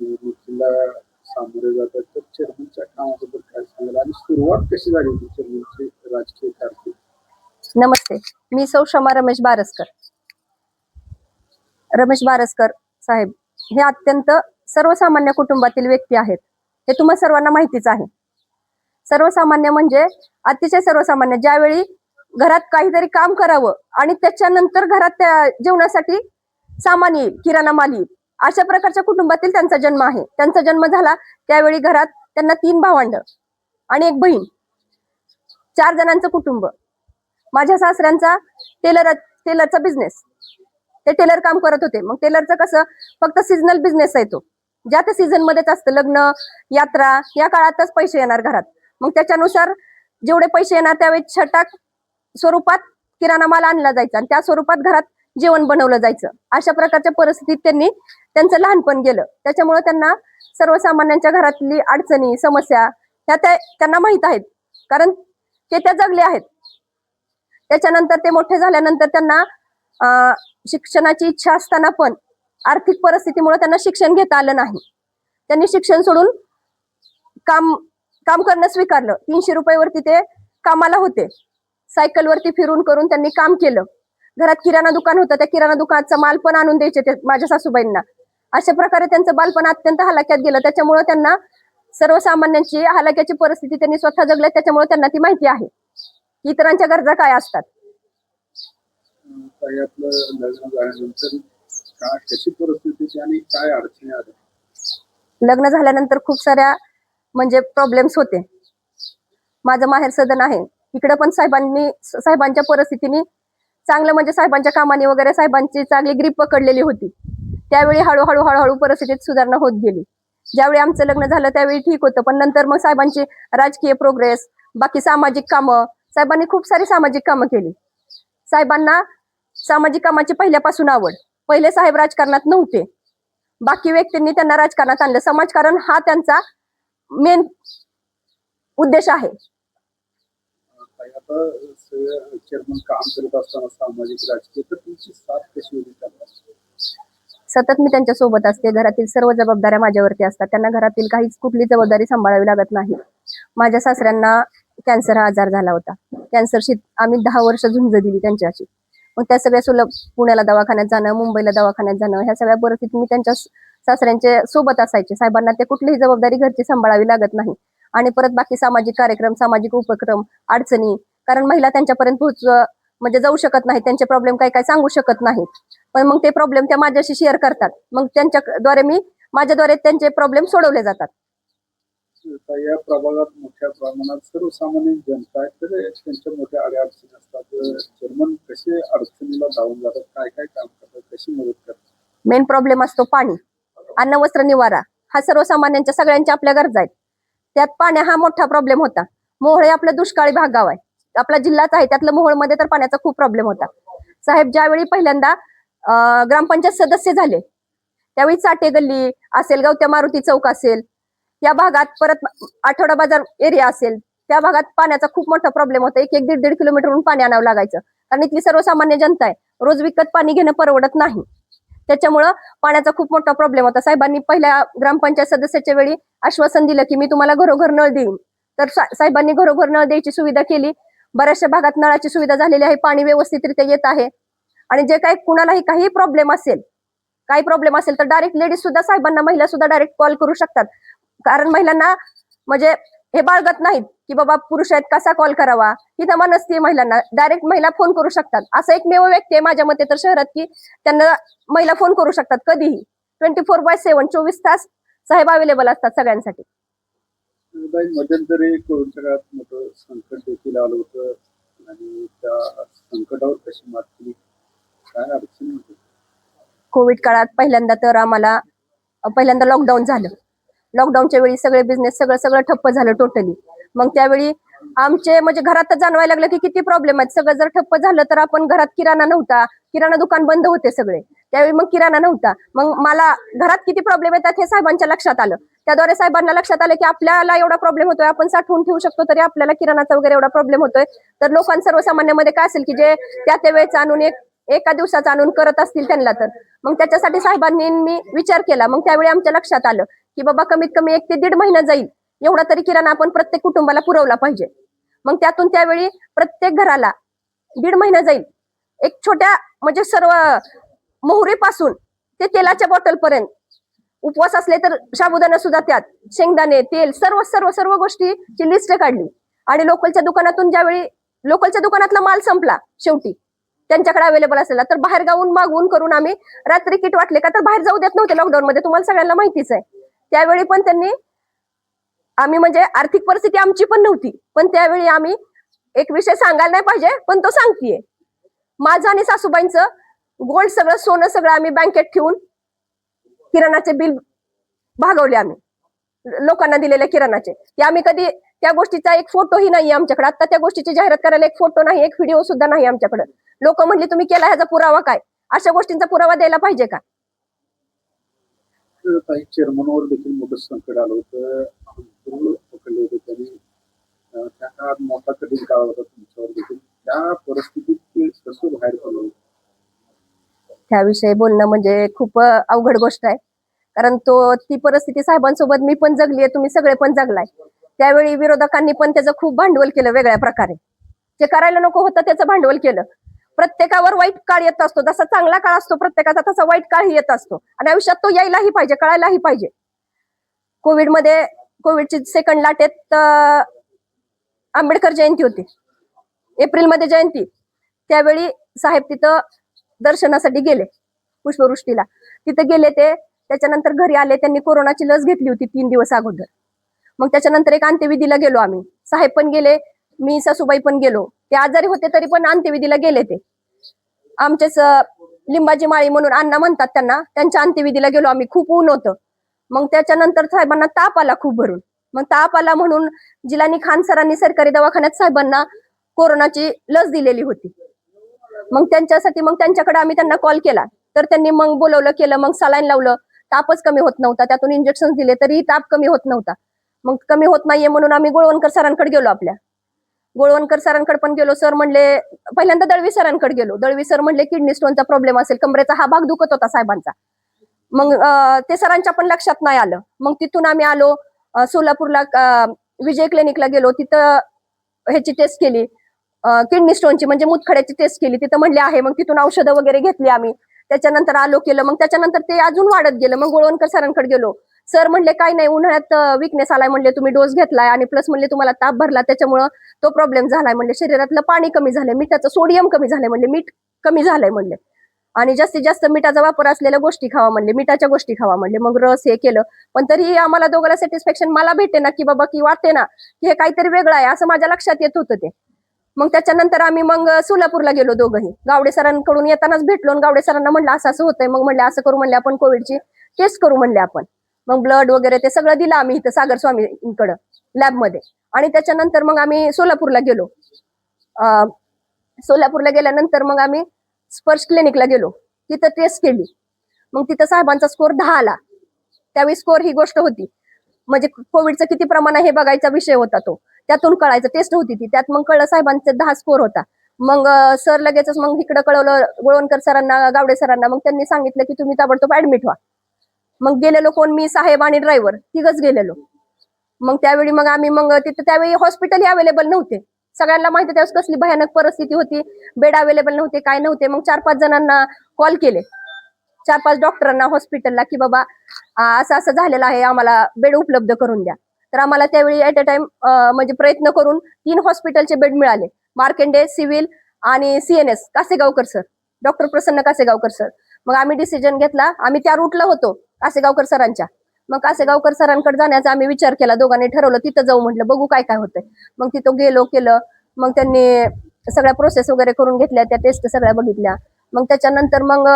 निवडणुकीला सामोरे जातात. तर चेअरमनच्या कामाबद्दल काय सांगाल? आणि सुरुवात कशी झाली होती चेअरमनची राजकीय कारकीर्द? नमस्ते. मी सौ क्षमा रमेश बारसकर. रमेश बारसकर साहेब हे अत्यंत सर्वसामान्य कुटुंबातील व्यक्ती आहेत. हे तुम्हा सर्वांना माहितीच आहे. सर्वसामान्य म्हणजे अतिशय सर्वसामान्य. ज्यावेळी घरात काहीतरी काम करावं आणि त्याच्यानंतर घरात त्या जेवणासाठी सामान येईल किराणा माल येईल अशा प्रकारच्या कुटुंबातील त्यांचा जन्म आहे. त्यांचा जन्म झाला त्यावेळी घरात त्यांना तीन भावंड आणि एक बहीण. चार जणांचं कुटुंब. माझ्या सासऱ्यांचा टेलर टेलरचा बिझनेस ते टेलर काम करत होते. मग टेलरचं कसं? फक्त सीझनल बिझनेस आहे तो. ज्या त्या सीझन मध्येच असतं लग्न यात्रा या काळातच पैसे येणार घरात. मग त्याच्यानुसार जेवढे पैसे येणार त्यावेळी छटाक स्वरूपात किराणा माल आणला जायचा आणि त्या स्वरूपात घरात जेवण बनवलं जायचं. अशा प्रकारच्या परिस्थितीत त्यांनी त्यांचं लहानपण गेलं. त्याच्यामुळे त्यांना सर्वसामान्यांच्या घरातली अडचणी समस्या ह्या त्या त्यांना माहीत आहेत. कारण ते त्या जगले आहेत. त्याच्यानंतर ते मोठे झाल्यानंतर त्यांना अं, शिक्षणाची इच्छा असताना पण आर्थिक परिस्थितीमुळे त्यांना शिक्षण घेता आलं नाही. त्यांनी शिक्षण सोडून काम काम करणं स्वीकारलं. तीनशे रुपयावरती ते कामाला होते. सायकलवरती फिरून करून त्यांनी काम केलं. घरात किराणा दुकान होतं त्या किराणा दुकानाचा माल पण आणून द्यायचे ते माझ्या सासूबाईंना. अशा प्रकारे त्यांचं बालपण अत्यंत हलाक्यात गेलं. त्याच्यामुळे त्यांना सर्वसामान्यांची हलाक्याची परिस्थिती त्यांनी स्वतः जगल्या. त्याच्यामुळे त्यांना ती माहिती आहे. इतरांच्या गरजा काय असतात? लग्न झाल्यानंतर खूप साऱ्या म्हणजे प्रॉब्लेम्स होते. माझं माहेर सदन आहे. इकडे पण साहेबांनी साहेबांच्या परिस्थितीने चांगलं म्हणजे साहेबांच्या कामाने वगैरे साहेबांची चांगली ग्रीप पकडलेली होती. त्यावेळी हळूहळू हळूहळू परिस्थितीत सुधारणा होत गेली. ज्यावेळी आमचं लग्न झालं त्यावेळी ठीक होतं. पण नंतर मग साहेबांची राजकीय प्रोग्रेस बाकी सामाजिक कामं साहेबांनी खूप सारी सामाजिक कामं केली. साहेबांना सामाजिक कामाची पहिल्यापासून आवड. पहिले साहेब राजकारणात नव्हते. बाकी व्यक्तींनी त्यांना राजकारणात आणलं. समाजकारण हा त्यांचा मेन उद्देश आहे. अं, काही चेअरमन काम करत असताना सामाजिक राजकीय तर तुमची साथ कशी होती त्यांना? सतत मी त्यांच्यासोबत असते. घरातील सर्व जबाबदाऱ्या माझ्यावरती असतात. त्यांना घरातील काहीच कुठली जबाबदारी सांभाळावी लागत नाही. माझ्या सासऱ्यांना कॅन्सर हा आजार झाला होता. कॅन्सरशी आम्ही दहा वर्ष झुंज दिली त्यांच्याशी. मग त्या सगळ्या सुलभ पुण्याला दवाखान्यात जाणं मुंबईला दवाखान्यात जाणं ह्या सगळ्या परिस्थितीत मी त्यांच्या सासऱ्यांच्या सोबत असायचे. साहेबांना ते कुठलीही जबाबदारी घरची सांभाळावी लागत नाही. आणि परत बाकी सामाजिक कार्यक्रम सामाजिक उपक्रम अडचणी कारण महिला त्यांच्यापर्यंत पोहोच म्हणजे जाऊ शकत नाही त्यांचे प्रॉब्लेम काही काय सांगू शकत नाहीत. पण मग ते प्रॉब्लेम त्या माझ्याशी शेअर करतात. मग त्यांच्याद्वारे मी माझ्याद्वारे त्यांचे प्रॉब्लेम सोडवले जातात. या प्रभागात मोठ्या प्रमाणात सर्वसामान्य जनता आहे. तर त्यांच्या मोठ्या अडे अडचणी असतात चेअरमन कसे अडचणीला धावून जातात? काय काय काम करतात? कशी मदत करतात? मेन प्रॉब्लेम असतो पाणी. अन्न वस्त्र निवारा. हा सर्वसामान्यांच्या सगळ्यांच्या आपल्या गरजा आहेत. त्यात पाण्या हा मोठा प्रॉब्लेम होता. मोहळे हे आपलं दुष्काळी भाग गाव आहे. आपला जिल्हाच आहे. त्यातलं मोहळमध्ये तर पाण्याचा खूप प्रॉब्लेम होता. साहेब ज्यावेळी पहिल्यांदा ग्रामपंचायत सदस्य झाले त्यावेळी चाटे गल्ली असेल गवत्या मारुती चौक असेल या भागात परत आठवडा बाजार एरिया असेल त्या भागात पाण्याचा खूप मोठा प्रॉब्लेम होता. एक एक दीड दीड किलोमीटरहून पाणी आणावं लागायचं. कारण इथली सर्वसामान्य जनता आहे. रोज विकत पाणी घेणं परवडत नाही. त्याच्यामुळं पाण्याचा खूप मोठा प्रॉब्लेम होता. साहेबांनी पहिल्या ग्रामपंचायत सदस्याच्या वेळी आश्वासन दिलं की मी तुम्हाला घरोघर नळ देईन. तर साहेबांनी घरोघर नळ द्यायची सुविधा केली. बऱ्याचशा भागात नळाची सुविधा झालेली आहे. पाणी व्यवस्थितरित्या येत आहे. आणि जे काही कुणालाही काही प्रॉब्लेम असेल काही प्रॉब्लेम असेल तर डायरेक्ट लेडीज सुद्धा साहेबांना महिला सुद्धा डायरेक्ट कॉल करू शकतात. कारण महिलांना म्हणजे हे बाळगत नाहीत की बाबा पुरुष आहेत कसा कॉल करावा? ही दमा नसते महिलांना. डायरेक्ट महिला फोन करू शकतात. असं एकमेव व्यक्ती आहे माझ्या मते तर शहरात की त्यांना महिला फोन करू शकतात कधीही. ट्वेंटी फोर बाय सेव्हन चोवीस तास साहेब अवेलेबल असतात सगळ्यांसाठी. मध्यंतरी कोविडच्या काळात मोठं संकट देखील आलं होतं आणि त्या संकटावर कशी मात केली? काय अडचणी होती? कोविड काळात पहिल्यांदा तर आम्हाला पहिल्यांदा लॉकडाऊन झालं. लॉकडाऊनच्या वेळी सगळे बिझनेस सगळं सगळं ठप्प झालं टोटली मग त्यावेळी आमचे म्हणजे घरात जाणवायला लागलं की किती प्रॉब्लेम आहेत. सगळं जर ठप्प झालं तर आपण घरात किराणा नव्हता. किराणा दुकान बंद होते सगळे. त्यावेळी मग किराणा नव्हता. मग मला घरात किती प्रॉब्लेम येतात हे साहेबांच्या लक्षात आलं. त्याद्वारे साहेबांना लक्षात आलं की आपल्याला एवढा प्रॉब्लेम होतोय. आपण साठवून ठेवू शकतो तरी आपल्याला किराणाचा वगैरे एवढा प्रॉब्लेम होतोय. तर लोकां सर्वसामान्यामध्ये काय असेल की जे त्या त्या वेळेचा आणून एक एका दिवसाचा आणून करत असतील त्यांना तर. मग त्याच्यासाठी साहेबांनी मी विचार केला. मग त्यावेळी आमच्या लक्षात आलं की बाबा कमीत कमी एक ते दीड महिना जाईल. एवढा तरी किराणा आपण प्रत्येक कुटुंबाला पुरवला पाहिजे. मग त्यातून त्यावेळी प्रत्येक घराला दीड महिना जाईल. एक छोट्या म्हणजे सर्व मोहरीपासून ते तेलाच्या बॉटल पर्यंत उपवास असले तर साबुदाणा सुद्धा त्यात शेंगदाणे तेल सर्व सर्व सर्व गोष्टीची लिस्ट काढली. आणि लोकलच्या दुकानातून ज्यावेळी लोकलच्या दुकानातला माल संपला शेवटी त्यांच्याकडे अवेलेबल असलेला तर बाहेर गावून मागवून करून आम्ही रात्री किट वाटले का तर बाहेर जाऊ देत नव्हते लॉकडाऊन मध्ये. तुम्हाला सगळ्यांना माहितीच आहे. त्यावेळी पण त्यांनी आम्ही म्हणजे आर्थिक परिस्थिती आमची पण नव्हती. पण त्यावेळी आम्ही एक विषय सांगायला नाही पाहिजे पण तो सांगतीये. माझं आणि सासूबाईंचं गोल्ड सगळं सोनं सगळं आम्ही बँकेत ठेवून किराणाचे बिल भागवले आम्ही. लोकांना दिलेले किराणाचे. ते आम्ही कधी त्या गोष्टीचा एक फोटोही नाही आमच्याकडे. आता त्या गोष्टीची जाहिरात करायला एक फोटो नाही एक व्हिडिओ सुद्धा नाही आमच्याकडे. लोक म्हणले तुम्ही केला ह्याचा पुरावा काय? अशा गोष्टींचा पुरावा द्यायला पाहिजे का? काही चेअरमनवर देखील मोठं संकट आलं होतं. अंकुर पकडले होते त्यांनी. त्या काळात मोठा कठीण काळ होता तुमच्यावर देखील. त्या परिस्थितीत कसं बाहेर पडलं? त्याविषयी बोलणं म्हणजे खूप अवघड गोष्ट आहे. कारण तो ती परिस्थिती साहेबांसोबत मी पण जगली आहे. तुम्ही सगळे पण जगलाय. त्यावेळी विरोधकांनी पण त्याचं खूप भांडवल केलं वेगळ्या प्रकारे. जे करायला नको होतं त्याचं भांडवल केलं. प्रत्येकावर वाईट काळ येत असतो. जसा चांगला काळ असतो प्रत्येकाचा तसा वाईट काळही येत असतो. आणि आयुष्यात तो यायलाही पाहिजे कळायलाही पाहिजे. कोविडमध्ये कोविडची सेकंड लाटेत आंबेडकर जयंती होती. एप्रिलमध्ये जयंती. त्यावेळी साहेब तिथं दर्शनासाठी गेले पुष्पवृष्टीला. तिथे गेले ते त्याच्यानंतर घरी आले त्यांनी कोरोनाची लस घेतली होती तीन दिवस अगोदर. मग त्याच्यानंतर एक अंत्यविधीला गेलो आम्ही. साहेब पण गेले मी सासूबाई पण गेलो. ते आजारी होते तरी पण अंत्यविधीला गेले ते. आमचेच लिंबाची माळी म्हणून अण्णा म्हणतात त्यांना त्यांच्या अंत्यविधीला गेलो आम्ही खूप ऊन होतं. मग त्याच्यानंतर साहेबांना ताप आला खूप भरून. मग ताप आला म्हणून जिलानी खान सरांनी सरकारी दवाखान्यात साहेबांना कोरोनाची लस दिलेली होती. मग त्यांच्यासाठी मग त्यांच्याकडे आम्ही त्यांना कॉल केला. तर त्यांनी मग बोलवलं केलं मग सलाईन लावलं. तापच कमी होत नव्हता. त्यातून इंजेक्शन दिले तरीही ताप कमी होत नव्हता. मग कमी होत नाहीये म्हणून आम्ही गोळवणकर सरांकडे गेलो आपल्या. गोळवणकर सरांकडे पण गेलो. सर म्हणले पहिल्यांदा दळवी सरांकडे गेलो. दळवी सर म्हणले किडनी स्टोनचा प्रॉब्लेम असेल कमरेचा हा भाग दुखत होता साहेबांचा. मग ते सरांच्या पण लक्षात नाही आलं. मग तिथून आम्ही आलो सोलापूरला विजय क्लिनिकला गेलो. तिथं ह्याची टेस्ट केली. किडनी स्टोनची म्हणजे मुतखड्याची टेस्ट केली. तिथं म्हणले आहे मग तिथून औषधं वगैरे घेतली आम्ही. त्याच्यानंतर आलो केलं. मग त्याच्यानंतर ते अजून वाढत गेलं. मग गोळवणकर सरांकडे गेलो. सर म्हणले काय नाही उन्हाळ्यात विकनेस आलाय. म्हणले तुम्ही डोस घेतलाय आणि प्लस म्हणले तुम्हाला ताप भरला त्याच्यामुळं तो प्रॉब्लेम झालाय. म्हणले शरीरातलं पाणी कमी झालंय मिठाचं सोडियम कमी झालंय. म्हणले मीठ कमी झालंय. म्हणले आणि जास्तीत जास्त मिठाचा वापर असलेल्या गोष्टी खावा. म्हणले मिठाच्या गोष्टी खावा. म्हणले मग रस हे केलं. पण तरीही आम्हाला दोघांना सॅटिस्फॅक्शन मला भेटे ना की बाबा की वाटते ना की हे काहीतरी वेगळं आहे असं माझ्या लक्षात येत होतं ते. मग त्याच्यानंतर आम्ही मग सोलापूरला गेलो दोघंही. गावडे सरांकडून येतानाच भेटलो गावडे सरांना म्हणलं असं असं होतंय. मग म्हणले असं करू. म्हणले आपण कोविडची टेस्ट करू. म्हणले आपण. मग ब्लड वगैरे ते सगळं दिलं आम्ही इथं सागर स्वामींकडं लॅबमध्ये आणि त्याच्यानंतर मग आम्ही सोलापूरला गेलो. सोलापूरला गेल्यानंतर मग आम्ही स्पर्श क्लिनिकला गेलो. तिथं टेस्ट केली. मग तिथं साहेबांचा स्कोर दहा आला. त्यावेळी स्कोर ही गोष्ट होती. म्हणजे कोविडचं किती प्रमाण आहे हे बघायचा विषय होता तो. त्यातून कळायचं टेस्ट होती ती. त्यात मग कळलं साहेबांचे दहा स्कोर होता. मग सर लगेचच मग इकडं कळवलं गोळवणकर सरांना गावडे सरांना मग त्यांनी सांगितलं की तुम्ही ताबडतोब ऍडमिट व्हा. मग गेलेलो कोण? मी साहेब आणि ड्रायव्हर तिघच गेलेलो. मग त्यावेळी मग आम्ही मग तिथं त्यावेळी हॉस्पिटलही अवेलेबल नव्हते. सगळ्यांना माहिती त्यावेळेस कसली भयानक परिस्थिती होती. बेड अवेलेबल नव्हते काय नव्हते. मग चार पाच जणांना कॉल केले. चार पाच डॉक्टरांना हॉस्पिटलला की बाबा असं असं झालेलं आहे आम्हाला बेड उपलब्ध करून द्या. तर आम्हाला त्यावेळी ऍट अ टाइम म्हणजे प्रयत्न करून तीन हॉस्पिटलचे बेड मिळाले. मार्केंडे सिव्हिल आणि CNS Kasegaonkar sir doctor Prasanna Kasegaonkar sir मग आम्ही डिसिजन घेतला. आम्ही त्या रूटला होतो. कासेगावकर सरांच्या. मग कासेगावकर सरांकडे जाण्याचा आम्ही विचार केला. दोघांनी ठरवलं तिथं जाऊ म्हटलं बघू काय काय होतंय. मग तिथं गेलो केलं. मग त्यांनी सगळ्या प्रोसेस वगैरे करून घेतल्या त्या टेस्ट सगळ्या बघितल्या. मग त्याच्यानंतर मग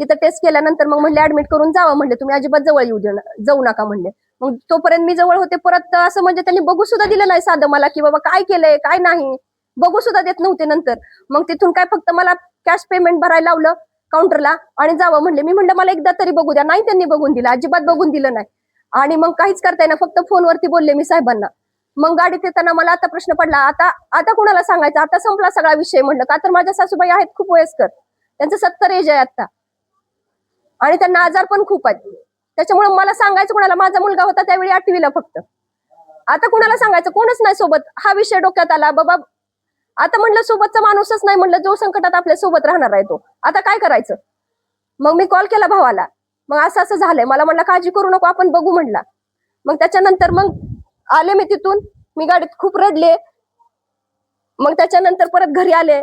तिथं टेस्ट केल्यानंतर मग म्हणले ऍडमिट करून जावा म्हणले तुम्ही अजिबात जवळ येऊ दे जाऊ नका म्हणले. मग तोपर्यंत मी जवळ होते. परत असं म्हणजे त्यांनी बघू सुद्धा दिलं नाही साधं मला की बाबा काय केलंय काय नाही. बघू सुद्धा देत नव्हते नंतर. मग तिथून काय फक्त मला कॅश पेमेंट भरायला लावलं. काउंटरला आणि जावं म्हणले. मी म्हणलं मला एकदा तरी बघू द्या. नाही त्यांनी बघून दिलं. अजिबात बघून दिलं नाही. आणि मग काहीच करता येईना. फक्त फोनवरती बोलले मी साहेबांना. मग गाडीत येताना मला आता प्रश्न पडला. आता आता कुणाला सांगायचं? आता संपला सगळा विषय म्हणलं. का तर माझ्या सासूबाई आहेत खूप वयस्कर. त्यांचं सत्तर एज आहे आता आणि त्यांना आजार पण खूप आहेत. त्याच्यामुळे मला सांगायचं कोणाला? माझा मुलगा होता त्यावेळी आठवीला फक्त. आता कुणाला सांगायचं? कोणच नाही सोबत. हा विषय डोक्यात आला. बाबा आता म्हणलं सोबतचा माणूसच नाही म्हणलं जो संकटात आपल्यासोबत राहणार आहे तो. आता काय करायचं? मग मी कॉल केला भावाला. मग असं असं झालंय. मला म्हणलं काळजी करू नको आपण बघू म्हणला. मग त्याच्यानंतर मग आले मी तिथून. मी गाडीत खूप रडले. मग त्याच्यानंतर परत घरी आले.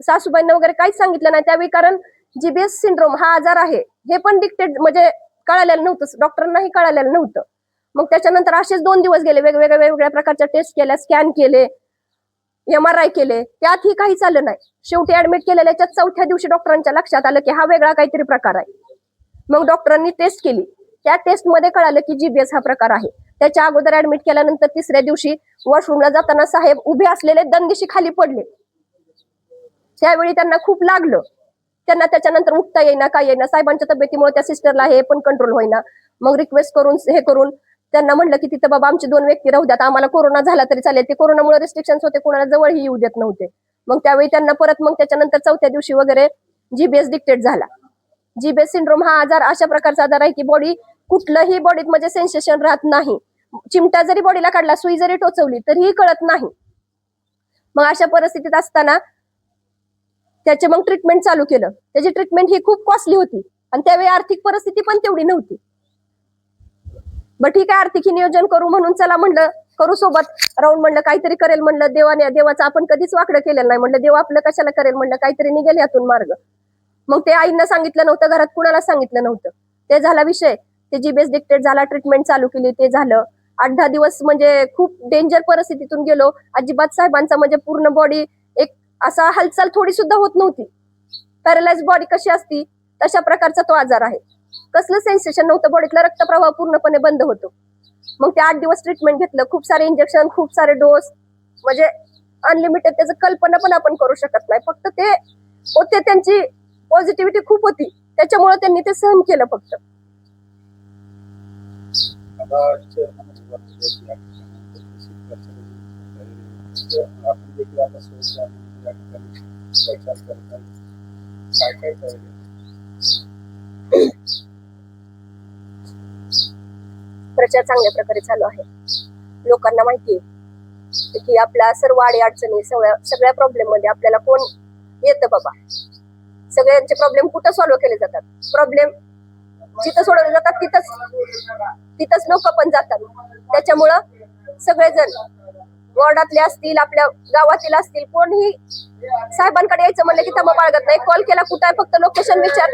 सासूबाईंना वगैरे काहीच सांगितलं नाही. त्यावेळी कारण जीबीएस सिंड्रोम हा आजार आहे. हे पण डिक्टेड म्हणजे कळालेलं नव्हतं. डॉक्टरांनाही कळालेलं नव्हतं. मग त्याच्यानंतर असेच दोन दिवस गेले. वेगवेगळ्या वेगवेगळ्या प्रकारच्या टेस्ट केल्या स्कॅन केले. एम आर आय केले त्यातही काही चाललं नाही. शेवटी ऍडमिट केलेल्याच्या चौथ्या दिवशी डॉक्टरांच्या लक्षात आलं की हा वेगळा काहीतरी प्रकार आहे. मग डॉक्टरांनी टेस्ट केली. त्या टेस्टमध्ये कळालं की जीबीएस हा प्रकार आहे. त्याच्या अगोदर ऍडमिट केल्यानंतर तिसऱ्या दिवशी वॉशरूमला जाताना साहेब उभे असलेले दंदिशी खाली पडले. त्यावेळी त्यांना खूप लागलं. त्यांना त्याच्यानंतर उठता येईना काय येईना साहेबांच्या तब्येतीमुळे त्या सिस्टरला हे पण कंट्रोल होईना. मग रिक्वेस्ट करून हे करून त्यांना म्हणलं की तिथं बाबा आमची दोन व्यक्ती राहू द्यात आम्हाला कोरोना झाला तरी चालेल. ते कोरोनामुळे रिस्ट्रिक्शन होते कोणाला जवळही येऊ देत नव्हते. मग त्यावेळी त्यांना परत मग त्याच्यानंतर चौथ्या दिवशी वगैरे जीबीएस डिक्टेट झाला. जीबीएस सिंड्रोम हा आजार अशा प्रकारचा आजार आहे की बॉडी कुठलंही बॉडीत म्हणजे सेन्सेशन राहत नाही. चिमटा जरी बॉडीला काढला सुई जरी टोचवली तरीही कळत नाही. मग अशा परिस्थितीत असताना त्याचे मग ट्रीटमेंट चालू केलं. त्याची ट्रीटमेंट ही खूप कॉस्टली होती. आणि त्यावेळी आर्थिक परिस्थिती पण तेवढी नव्हती. बरं ठीक आहे आर्थिक नियोजन करू म्हणून चला म्हणलं करू सोबत. राहून म्हणलं काहीतरी करेल म्हणलं देवाने देवाचं आपण कधीच वाकडं केलेलं नाही म्हणलं देव आपलं कशाला करेल म्हणलं काहीतरी निघेल यातून मार्ग. मग ते आईंना सांगितलं नव्हतं घरात कुणाला सांगितलं नव्हतं. ते झाला विषय. ते जीबीएस डिक्टेट झाला ट्रीटमेंट चालू केली ते झालं. आठ दहा दिवस म्हणजे खूप डेंजर परिस्थितीतून गेलो. अजिबात साहेबांचा म्हणजे पूर्ण बॉडी एक असा हालचाल थोडी सुद्धा होत नव्हती. पॅरलाइज बॉडी कशी असती तशा प्रकारचा तो आजार आहे. कसलं सेन्सेशन नव्हतं. बॉडीतला रक्तप्रवाह पूर्णपणे बंद होतो. मग ते आठ दिवस ट्रीटमेंट घेतलं. खूप सारे इंजेक्शन खूप सारे डोस म्हणजे अनलिमिटेड त्याचं कल्पना पण आपण करू शकत नाही. फक्त ते होते त्यांची पॉझिटिव्हिटी खूप होती. त्याच्यामुळे त्यांनी ते सहन केलं फक्त. आता chairman वर्षाची या ठिकाणी तशी प्रचाराची तयारी आहे. आपण देखील आता सोशल या ठिकाणी प्रचार करत आहे काय काय तयारी आहे? प्रचार चांगल्या प्रकारे चालू आहे. लोकांना माहिती आहे की आपल्या सर्व आडी अडचणी सगळ्या सगळ्या प्रॉब्लेममध्ये आपल्याला कोण येतं बाबा? सगळ्यांचे प्रॉब्लेम कुठं सॉल्व्ह केले जातात? प्रॉब्लेम जिथं सोडवले जातात तिथंच तिथंच लोक पण जातात. त्याच्यामुळं सगळेजण वॉर्डातले असतील आपल्या गावातील असतील कोणीही साहेबांकडे यायचं म्हणलं की थांबा बाळगत नाही. कॉल केला कुठं आहे? फक्त लोकेशन विचार.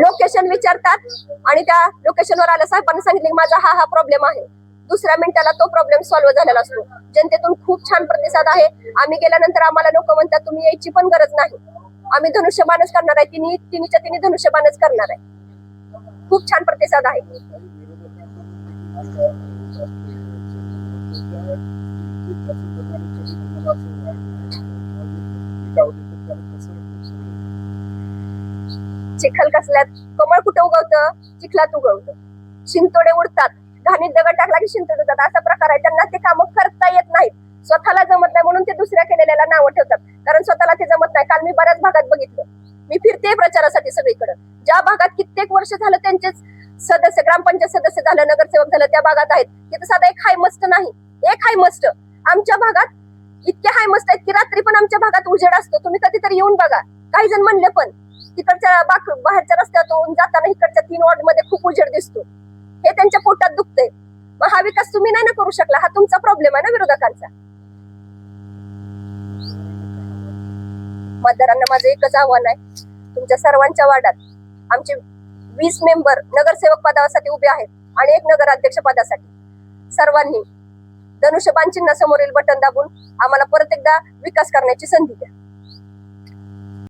लोकेशन विचारतात आणि त्या लोकेशनवर आल्या साहेबांनी सांगितले की माझा हा हा प्रॉब्लेम आहे. दुसऱ्या मिनिटाला तो प्रॉब्लेम सॉल्व्ह झालेला असतो. जनतेतून खूप छान प्रतिसाद आहे. आम्ही गेल्यानंतर आम्हाला लोक म्हणतात तुम्ही यायची पण गरज नाही. आम्ही धनुष्यबाणच करणार आहे. तिन्ही तिन्हीच्या तिन्ही धनुष्यबाणच करणार आहे. खूप छान प्रतिसाद आहे. Thank you देखील आता होत असते chairman होते त्या- तितक्याच प्रमाणे कधी मला असं वाटतं किंवा टीका होते तर त्याला कसं कसं चिखल कसल्यात कमळ कुठं उगवतं? चिखलात उगवतं. शिंतोडे उडतात. घाणीत दगड टाकला की शिंतोडे उडतात. असा प्रकार आहे. त्यांना ते कामं करता येत नाहीत. स्वतःला जमत नाही म्हणून ते दुसऱ्या केलेल्याला नावं ठेवतात. कारण स्वतःला ते जमत नाही. काल मी बऱ्याच भागात बघितलं. मी फिरते प्रचारासाठी सगळीकडे. ज्या भागात कित्येक वर्ष झालं त्यांचेच सदस्य ग्रामपंचायत सदस्य झालं नगरसेवक झालं त्या भागात आहेत. तिथं साधा एक हाय मस्त नाही. एक हाय मस्त. आमच्या भागात इतके हाय मस्त आहेत की रात्री पण आमच्या भागात उजेड असतो. तुम्ही कधीतरी येऊन बघा. काही जण म्हणले पण. तिकडच्या बाक बाहेरच्या रस्त्यातून जाताना इकडच्या तीन वॉर्डमध्ये खूप उजेड दिसतो. हे त्यांच्या पोटात दुखतंय. मग हा विकास तुम्ही नाही ना करू शकला. हा तुमचा प्रॉब्लेम आहे ना विरोधकांचा. मतदारांना माझं एकच आव्हान आहे. तुमच्या सर्वांच्या वार्डात आमचे वीस मेंबर नगरसेवक पदासाठी उभे आहेत आणि एक नगराध्यक्ष पदासाठी. सर्वांनी धनुष्यबाण चिन्ह समोरील बटन दाबून आम्हाला परत एकदा विकास करण्याची संधी द्या.